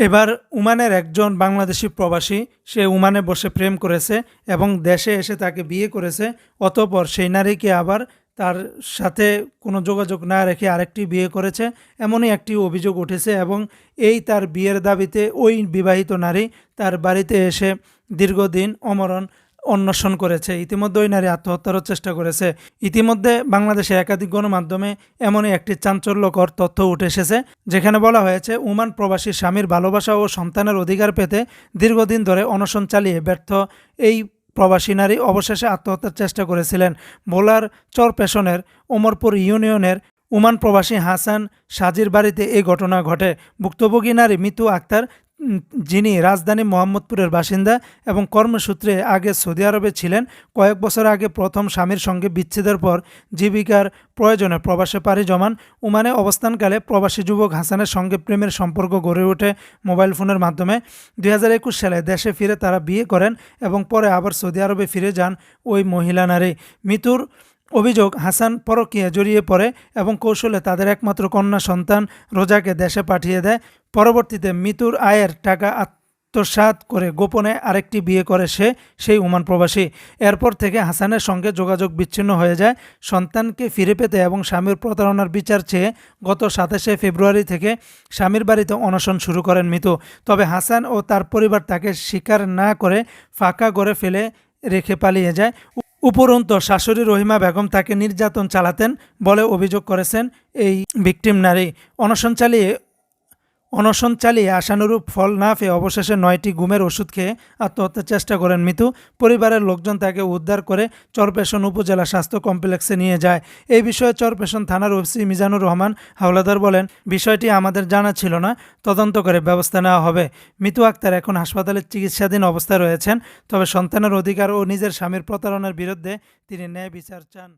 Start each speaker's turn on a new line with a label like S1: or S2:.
S1: এবার উমানের একজন বাংলাদেশি প্রবাসী, সে উমানে বসে প্রেম করেছে এবং দেশে এসে তাকে বিয়ে করেছে, অতপর সেই নারীকে আবার তার সাথে কোনো যোগাযোগ না রেখে আরেকটি বিয়ে করেছে, এমনই একটি অভিযোগ উঠেছে এবং এই তার বিয়ের দাবিতে ওই বিবাহিত নারী তার বাড়িতে এসে দীর্ঘদিন অমরণ অন্বেষণ করেছে। ইতিমধ্যে ওই নারী আত্মহত্যারও চেষ্টা করেছে। ইতিমধ্যে বাংলাদেশে একাধিক গণমাধ্যমে এমনই একটি চাঞ্চল্যকর তথ্য উঠে এসেছে, যেখানে বলা হয়েছে উমান প্রবাসী স্বামীর ভালোবাসা ও সন্তানের অধিকার পেতে দীর্ঘদিন ধরে অনশন চালিয়ে ব্যর্থ এই প্রবাসী নারী অবশেষে আত্মহত্যার চেষ্টা করেছিলেন। ভোলার চর পেশনের ওমরপুর ইউনিয়নের উমান প্রবাসী হাসান সাজির বাড়িতে এই ঘটনা ঘটে। ভুক্তভোগী নারী মিতু আক্তার যিনি রাজধানী মোহাম্মদপুরের বাসিন্দা এবং কর্মসূত্রে আগে সৌদি আরবে ছিলেন, কয়েক বছর আগে প্রথম স্বামীর সঙ্গে বিচ্ছেদের পর জীবিকার প্রয়োজনে প্রবাসে পাড়ি জমান। উমানে অবস্থানকালে প্রবাসী যুবক হাসানের সঙ্গে প্রেমের সম্পর্ক গড়ে ওঠে মোবাইল ফোনের মাধ্যমে। দুই হাজার একুশ সালে দেশে ফিরে তারা বিয়ে করেন এবং পরে আবার সৌদি আরবে ফিরে যান ওই মহিলা নারী। মিতুর অভিযোগ, হাসান পরকীয়া জড়িয়ে পড়ে এবং কৌশলে তাদের একমাত্র কন্যা সন্তান রোজাকে দেশে পাঠিয়ে দেয়। পরবর্তীতে মিতুর আয়ের টাকা আত্মসাৎ করে গোপনে আরেকটি বিয়ে করে সে, সেই ওমান প্রবাসী। এরপর থেকে হাসানের সঙ্গে যোগাযোগ বিচ্ছিন্ন হয়ে যায়। সন্তানকে ফিরে পেতে এবং স্বামীর প্রতারণার বিচার চেয়ে গত সাতাশে ফেব্রুয়ারি থেকে স্বামীর বাড়িতে অনশন শুরু করেন মিতু। তবে হাসান ও তার পরিবার তাকে স্বীকার না করে ফাঁকা করে ফেলে, রেখে পালিয়ে যায়। উপরন্ত শাশুড়ি রহিমা বেগম তাকে নির্যাতন চালাতেন বলে অভিযোগ করেছেন এই ভিকটিম নারী। অনশন চালিয়ে অনশন চালিয়ে আশানুরূপ ফল না পেয়ে অবশেষে নয়টি গুমের ওষুধ খেয়ে আত্মহত্যার চেষ্টা করেন মিতু। পরিবারের লোকজন তাকে উদ্ধার করে চরপেশন উপজেলা স্বাস্থ্য কমপ্লেক্সে নিয়ে যায়। এই বিষয়ে চরপেশন থানার ওসি মিজানুর রহমান হাওলাদার বলেন, বিষয়টি আমাদের জানা ছিল না। তদন্ত করে ব্যবস্থা নেওয়া হবে। মিতু আক্তার এখন হাসপাতালে চিকিৎসাধীন অবস্থায় রয়েছেন, তবে সন্তানের অধিকার ও নিজের স্বামীর প্রতারণার বিরুদ্ধে তিনি ন্যায় বিচার চান।